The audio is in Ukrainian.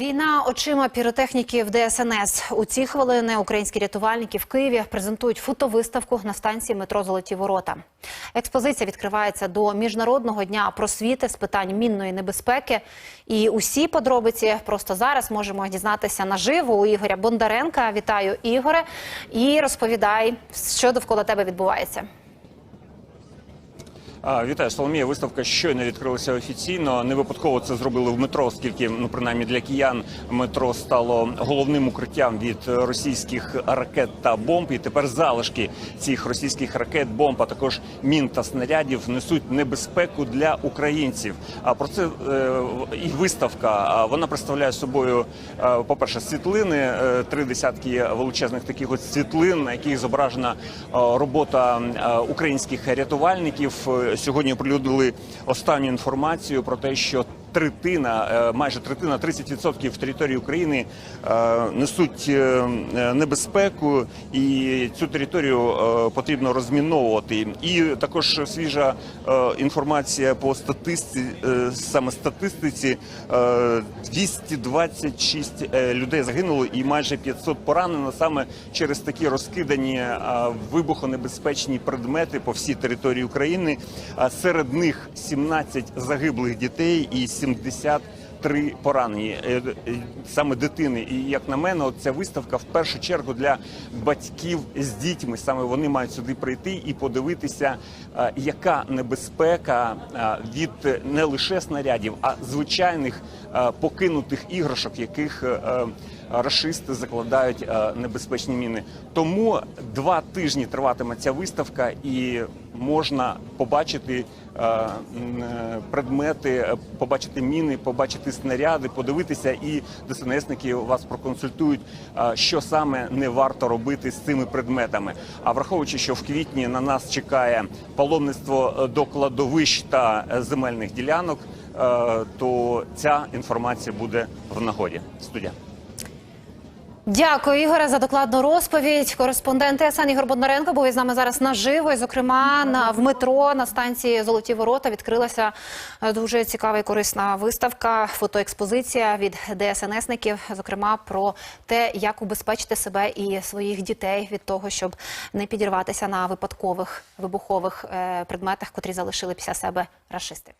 Війна очима піротехніків ДСНС. У ці хвилини українські рятувальники в Києві презентують фотовиставку на станції метро Золоті Ворота. Експозиція відкривається до міжнародного дня просвіти з питань мінної небезпеки. І усі подробиці просто зараз можемо дізнатися наживо у Ігоря Бондаренка. Вітаю, Ігоре, і розповідай, що довкола тебе відбувається. Вітаю, Соломія. Виставка щойно відкрилася офіційно. Не випадково це зробили в метро, оскільки ну принаймні для киян метро стало головним укриттям від російських ракет та бомб. І тепер залишки цих російських ракет, бомб, а також мін та снарядів несуть небезпеку для українців. А про це е, і виставка. Вона представляє собою, е, по перше, світлини, е, три десятки величезних таких от світлин, на яких зображена е, робота е, українських рятувальників. Сьогодні оприлюднили останню інформацію про те, що третина, е, майже третина, 30% території України е, несуть е, небезпеку, і цю територію потрібно розміновувати. І також свіжа інформація по статистиці, саме статистиці, е, 226 е, людей загинуло і майже 500 поранено саме через такі розкидані вибухонебезпечні предмети по всій території України. Серед них 17 загиблих дітей і 73 поранені Е, е, саме дитини. І як на мене, от ця виставка в першу чергу для батьків з дітьми. Саме вони мають сюди прийти і подивитися, е, яка небезпека від не лише снарядів, а звичайних покинутих іграшок, яких рашисти закладають небезпечні міни. Тому два тижні триватиме ця виставка, і можна побачити е, е, предмети, е, побачити міни, побачити снаряди, подивитися, і ДСНСники вас проконсультують, що саме не варто робити з цими предметами. А враховуючи, що в квітні на нас чекає паломництво до кладовищ та земельних ділянок, то ця інформація буде в нагоді. Студія. Дякую, Ігоре, за докладну розповідь. Кореспондент ТСН Ігор Бондаренко був із нами зараз наживо. І, зокрема, на в метро на станції Золоті Ворота відкрилася е, дуже цікава і корисна виставка, фотоекспозиція від ДСНСників, зокрема про те, як убезпечити себе і своїх дітей від того, щоб не підірватися на випадкових вибухових е, предметах, котрі залишили після себе рашисти.